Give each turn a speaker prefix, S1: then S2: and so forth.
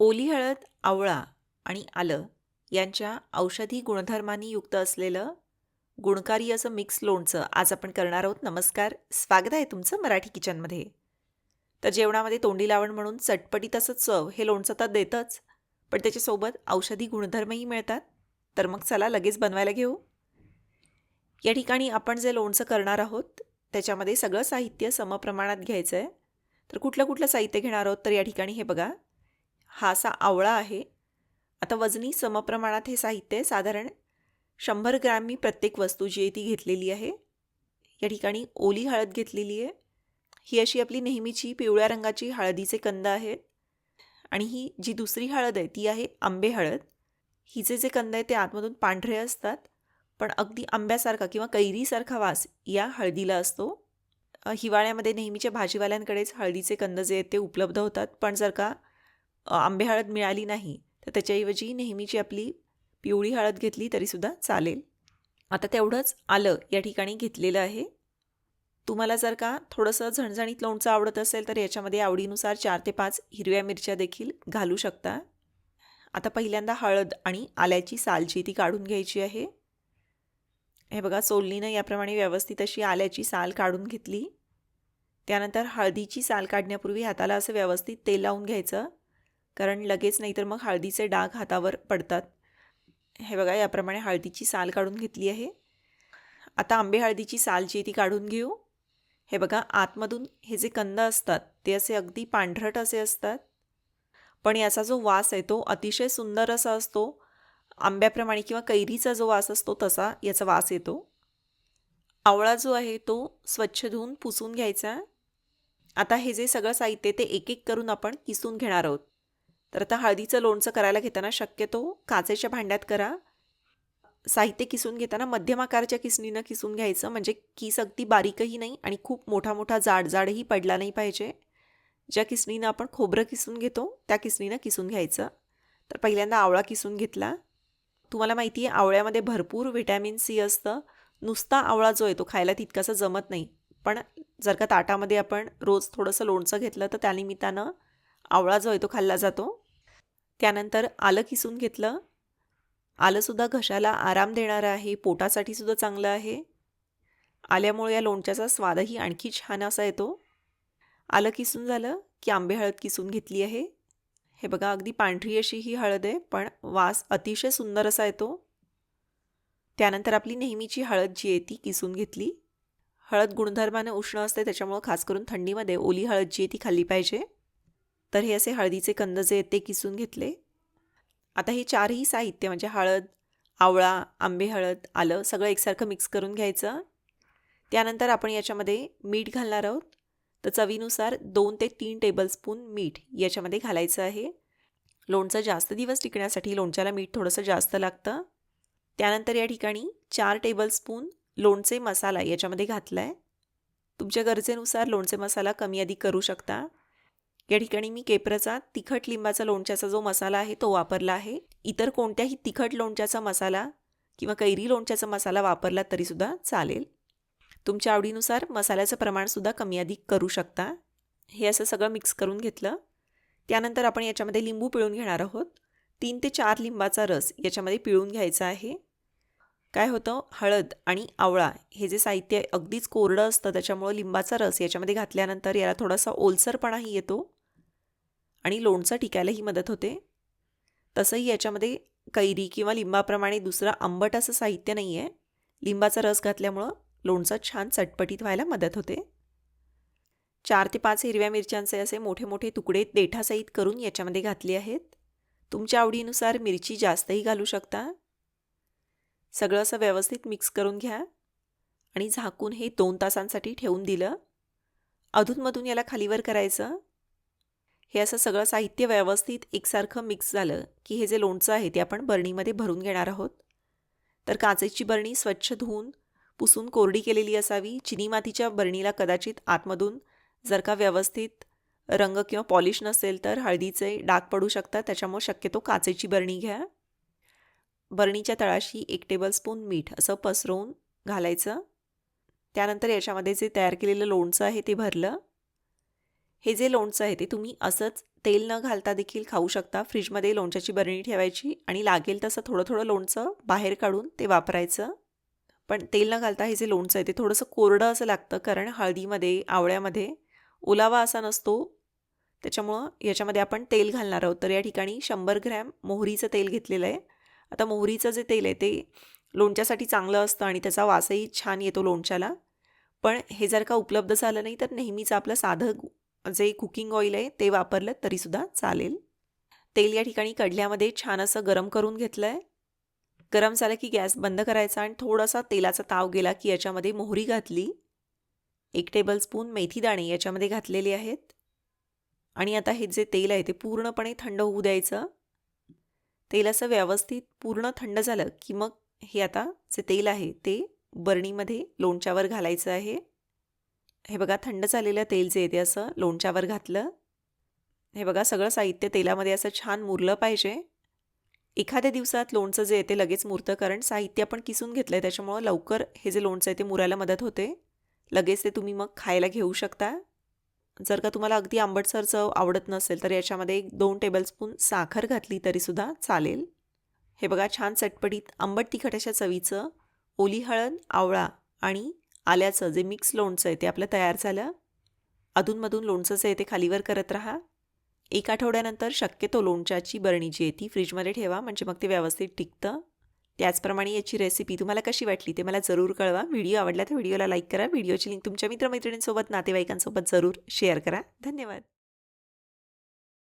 S1: ओली हळद आवळा आणि आलं यांच्या औषधी गुणधर्मांनी युक्त असलेलं गुणकारी असं मिक्स लोणचं आज आपण करणार आहोत. नमस्कार. स्वागत आहे तुमचं मराठी किचनमध्ये. तर जेवणामध्ये तोंडी लावण म्हणून चटपटीत असं चव हे लोणचं तर देतच पण त्याच्यासोबत औषधी गुणधर्मही मिळतात. तर मग चला लगेच बनवायला घेऊ. या ठिकाणी आपण जे लोणचं करणार आहोत त्याच्यामध्ये सगळं साहित्य समप्रमाणात घ्यायचं आहे तर कुठलं कुठलं साहित्य घेणार आहोत तर या ठिकाणी हे बघा. हा असा आवळा आहे. आता वजनी समप्रमाणात हे साहित्य आहे. साधारण शंभर ग्रॅम मी प्रत्येक वस्तू जी आहे ती घेतलेली आहे. या ठिकाणी ओली हळद घेतलेली आहे. ही अशी आपली नेहमीची पिवळ्या रंगाची हळदीचे कंद आहेत. आणि ही जी दुसरी हळद आहे ती आहे आंबे हळद. हिचे जे कंद आहे ते आतमधून पांढरे असतात. पण अगदी आंब्यासारखा किंवा कैरीसारखा वास या हळदीला असतो. हिवाळ्यामध्ये नेहमीच्या भाजीवाल्यांकडेच हळदीचे कंद जे आहेत ते उपलब्ध होतात. पण जर का आंबे हळद मिळाली नाही तर त्याच्याऐवजी नेहमीची आपली पिवळी हळद घेतली तरीसुद्धा चालेल. आता तेवढंच आलं या ठिकाणी घेतलेलं आहे. तुम्हाला जर का थोडंसं झणझणीत लोणचं आवडत असेल तर याच्यामध्ये आवडीनुसार चार ते पाच हिरव्या मिरच्या देखील घालू शकता. आता पहिल्यांदा हळद आणि आल्याची साल जी ती काढून घ्यायची आहे. हे बघा सोलनीनं याप्रमाणे व्यवस्थित अशी आल्याची साल काढून घेतली. त्यानंतर हळदीची साल काढण्यापूर्वी हाताला असं व्यवस्थित तेल लावून घ्यायचं. कारण लगेच नाहीतर मग हळदीचे डाग हातावर पडतात. हे बघा याप्रमाणे हळदीची साल काढून घेतली आहे. आता आंबे हळदीची साल जी ती काढून घेऊ. हे बघा आतमधून हे जे कंद असतात ते असे अगदी पांढरट असे असतात. पण याचा जो वास आहे तो अतिशय सुंदर असा असतो. आंब्याप्रमाणे किंवा कैरीचा जो वास असतो तसा याचा वास येतो. आवळा जो आहे तो स्वच्छ धुवून पुसून घ्यायचा. आता हे जे सगळं साहित्य ते एक एक करून आपण किसून घेणार आहोत. तर आता हळदीचं लोणचं करायला घेताना शक्यतो काचेच्या भांड्यात करा. साहित्य किसून घेताना मध्यम आकाराच्या किसणीनं किसून घ्यायचं. म्हणजे किस अगदी बारीकही नाही आणि खूप मोठा मोठा जाड जाडही पडला नाही पाहिजे. ज्या किसणीनं आपण खोबरं किसून घेतो त्या किसणीनं किसून घ्यायचं. तर पहिल्यांदा आवळा किसून घेतला. तुम्हाला माहिती आहे आवळ्यामध्ये भरपूर व्हिटॅमिन सी असतं. नुसता आवळा जो आहे तो खायला तितकासा जमत नाही. पण जर का ताटामध्ये आपण रोज थोडंसं लोणचं घेतलं तर त्यानिमित्तानं आवळा जो आहे तो खाल्ला जातो. त्यानंतर आलं किसून घेतलं. आलंसुद्धा घशाला आराम देणारं आहे पोटासाठी सुद्धा चांगलं आहे. आल्यामुळे या लोणच्याचा स्वादही आणखी छान असा येतो. आलं किसून झालं की आंबे हळद किसून घेतली आहे. हे बघा अगदी पांढरी अशी ही हळद आहे पण वास अतिशय सुंदर असा येतो. त्यानंतर आपली नेहमीची हळद जी आहे ती किसून घेतली. हळद गुणधर्मानं उष्ण असते त्याच्यामुळं खास करून थंडीमध्ये ओली हळद जी आहे ती खाल्ली पाहिजे. तर हे असे हळदीचे कंद जे ते किसून घेतले. आता हे चारही साहित्य म्हणजे हळद आवळा आंबे हळद आलं सगळं एकसारखं मिक्स करून घ्यायचं. त्यानंतर आपण याच्यामध्ये मीठ घालणार आहोत. तर चवीनुसार दोन ते तीन टेबलस्पून मीठ याच्यामध्ये घालायचं आहे. लोणचं जास्त दिवस टिकण्यासाठी लोणच्याला मीठ थोडंसं जास्त लागतं. त्यानंतर या ठिकाणी चार टेबलस्पून लोणचे मसाला याच्यामध्ये घातला आहे तुमच्या गरजेनुसार लोणचे मसाला कमी अधिक करू शकता. या ठिकाणी मी केप्रचा तिखट लिंबाचा लोणच्याचा जो मसाला आहे तो वापरला आहे. इतर कोणत्याही तिखट लोणच्याचा मसाला किंवा कैरी लोणच्याचा मसाला वापरला तरीसुद्धा चालेल. तुमच्या आवडीनुसार मसाल्याचं प्रमाणसुद्धा कमी अधिक करू शकता. हे असं सगळं मिक्स करून घेतलं. त्यानंतर आपण याच्यामध्ये लिंबू पिळून घेणार आहोत. तीन ते चार लिंबाचा रस याच्यामध्ये पिळून घ्यायचा आहे. काय होतं? हळद आणि आवळा हे जे साहित्य आहे अगदीच कोरडं असतं त्याच्यामुळं लिंबाचा रस याच्यामध्ये घातल्यानंतर याला थोडासा ओलसरपणाही येतो. आणि लोणचं टिकायलाही मदत होते. तसंही याच्यामध्ये कैरी किंवा लिंबाप्रमाणे दुसरं आंबट असं साहित्य नाही आहे लिंबाचा रस घातल्यामुळं लोणचं छान चटपटीत व्हायला मदत होते. चार ते पाच हिरव्या मिरच्यांचे असे मोठे मोठे तुकडे देठासहित करून याच्यामध्ये घातले आहेत. तुमच्या आवडीनुसार मिरची जास्तही घालू शकता. सगळं असं व्यवस्थित मिक्स करून घ्या. आणि झाकून हे दोन तासांसाठी ठेवून दिलं. अधूनमधून याला खालीवर करायचं. हे असं सगळं साहित्य व्यवस्थित एकसारखं मिक्स झालं की हे जे लोणचं आहे ते आपण बरणीमध्ये भरून घेणार आहोत. तर काचेची बरणी स्वच्छ धुवून पुसून कोरडी केलेली असावी. चिनी मातीच्या बरणीला कदाचित आतमधून जर का व्यवस्थित रंग किंवा पॉलिश नसेल तर हळदीचे डाग पडू शकतात. त्याच्यामुळे शक्यतो काचेची बरणी घ्या. बरणीच्या तळाशी एक टेबलस्पून मीठ असं पसरवून घालायचं. त्यानंतर याच्यामध्ये जे तयार केलेलं लोणचं आहे ते भरलं. हे जे लोणचं आहे ते तुम्ही असंच तेल न घालता देखील खाऊ शकता. फ्रीजमध्ये लोणच्याची बरणी ठेवायची आणि लागेल तसं थोडं थोडं लोणचं बाहेर काढून ते वापरायचं. पण तेल न घालता हे जे लोणचं आहे ते थोडंसं कोरडं असं लागतं कारण हळदीमध्ये आवळ्यामध्ये ओलावा असा नसतो. त्याच्यामुळं याच्यामध्ये आपण तेल घालणार आहोत. तर या ठिकाणी शंभर ग्रॅम मोहरीचं तेल घेतलेलं आहे. आता मोहरीचं जे तेल आहे ते लोणच्यासाठी चांगलं असतं आणि त्याचा वासही छान येतो लोणच्याला. पण हे जर का उपलब्ध झालं नाही तर नेहमीच आपलं साधं जे कुकिंग ऑइल आहे ते वापरलं तरीसुद्धा चालेल. तेल या ठिकाणी कढल्यामध्ये छान असं गरम करून घेतलं आहे गरम झालं की गॅस बंद करायचा आणि थोडासा तेलाचा ताव गेला की याच्यामध्ये मोहरी घातली. एक टेबलस्पून मेथी दाणे याच्यामध्ये घातलेले आहेत. आणि आता हे जे तेल आहे ते पूर्णपणे थंड होऊ द्यायचं. तेल असं व्यवस्थित पूर्ण थंड झालं की मग हे आता जे तेल आहे ते बरणीमध्ये लोणच्यावर घालायचं आहे. हे बघा थंड झालेलं तेल जे येते असं लोणच्यावर घातलं. हे बघा सगळं साहित्य तेलामध्ये असं छान मुरलं पाहिजे. एखाद्या दिवसात लोणचं जे आहे ते लगेच मुरतं कारण साहित्य आपण किसून घेतलं आहे त्याच्यामुळं लवकर हे जे लोणचं आहे ते मुरायला मदत होते. लगेच ते तुम्ही मग खायला घेऊ शकता. जर का तुम्हाला अगदी आंबटसर चव आवडत नसेल तर याच्यामध्ये एक दोन टेबलस्पून साखर घातली तरीसुद्धा चालेल. हे बघा छान चटपटीत आंबट तिखट अशा चवीचं ओली हळद आवळा आणि आल्याचं जे मिक्स लोणचं आहे ते आपलं तयार झालं. अधूनमधून लोणचंचं आहे ते खालीवर करत राहा. एक आठवड्यानंतर शक्यतो लोणच्याची बरणी जी आहे ती फ्रीजमध्ये ठेवा म्हणजे मग ते व्यवस्थित टिकतं. त्याचप्रमाणे याची रेसिपी तुम्हाला कशी वाटली ते मला जरूर कळवा. व्हिडिओ आवडला तर व्हिडिओला लाईक करा. व्हिडिओची लिंक तुमच्या मित्रमैत्रिणींसोबत नातेवाईकांसोबत जरूर शेअर करा. धन्यवाद.